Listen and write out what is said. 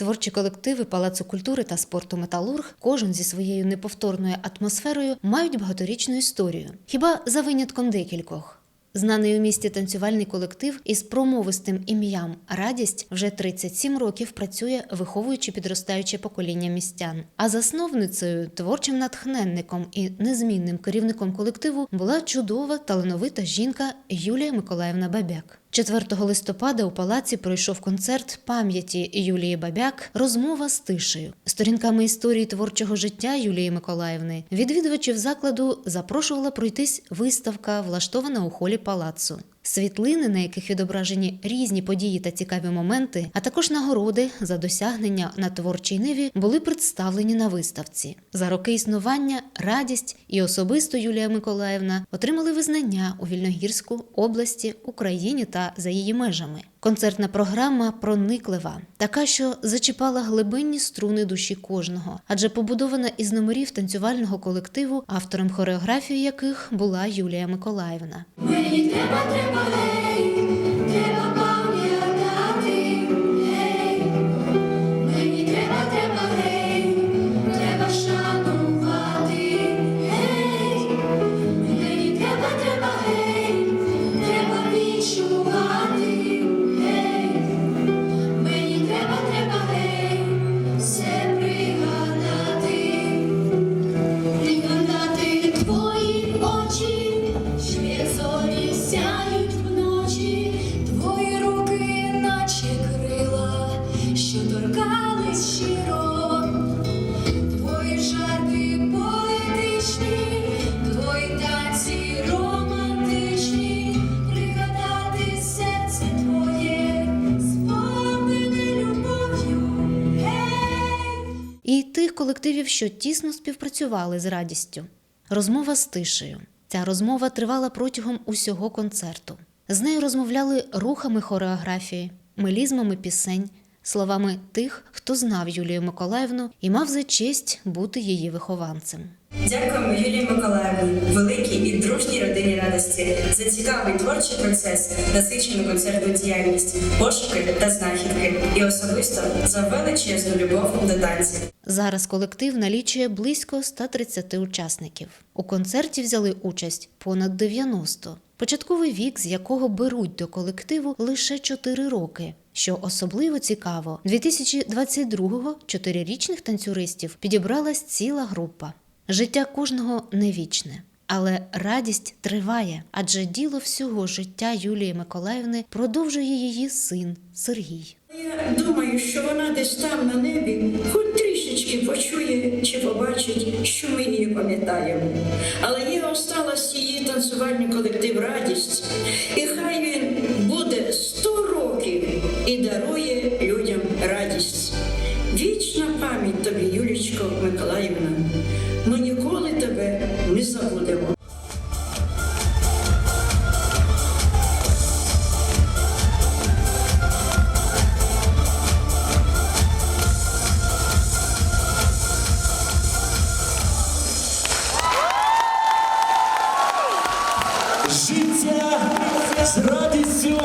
Творчі колективи Палацу культури та спорту Металург, кожен зі своєю неповторною атмосферою, мають багаторічну історію. Хіба за винятком декількох. Знаний у місті танцювальний колектив із промовистим ім'ям Радість вже 37 років працює, виховуючи підростаюче покоління містян. А засновницею, творчим натхненником і незмінним керівником колективу була чудова талановита жінка Юлія Миколаївна Бабяк. 4 листопада у палаці пройшов концерт пам'яті Юлії Бабяк Розмова з тишею. Сторінками історії творчого життя Юлії Миколаївни відвідувачів закладу запрошувала пройтись виставка, влаштована у холі палацу. Світлини, на яких відображені різні події та цікаві моменти, а також нагороди за досягнення на творчій ниві, були представлені на виставці. За роки існування радість і особисто Юлія Миколаївна отримали визнання у Вільногірську області, Україні та за її межами. Концертна програма прониклива, така, що зачіпала глибинні струни душі кожного, адже побудована із номерів танцювального колективу, автором хореографії яких була Юлія Миколаївна. Мені треба, треба, сяють вночі, твої руки, наче крила, що торкались щиро, твої жарти поетичні, твої танці романтичні, пригадати серце твоє, сповнене любов'ю. І тих колективів, що тісно співпрацювали з радістю. Розмова з тишею. Ця розмова тривала протягом усього концерту. З нею розмовляли рухами хореографії, мелізмами пісень, словами тих, хто знав Юлію Миколаївну і мав за честь бути її вихованцем. Дякуємо Юлії Миколаївні, радості за цікавий творчий процес, насичену концертну діяльність, пошуки та знахідки, і особисто за величезну любов до танців. Зараз колектив налічує близько 130 учасників. У концерті взяли участь понад 90. Початковий вік, з якого беруть до колективу лише 4 роки. Що особливо цікаво, 2022-го чотирирічних танцюристів підібралась ціла група. Життя кожного не вічне, але радість триває, адже діло всього життя Юлії Миколаївни продовжує її син Сергій. Я думаю, що вона десь там на небі хоч трішечки почує чи побачить, що ми її пам'ятаємо. Але їй осталась її танцювальний колектив радість, і хай він буде 100 років і дарує людям радість. Вічна пам'ять тобі, Юлічко Миколаївна. Ніколи забудемо. життя з радістю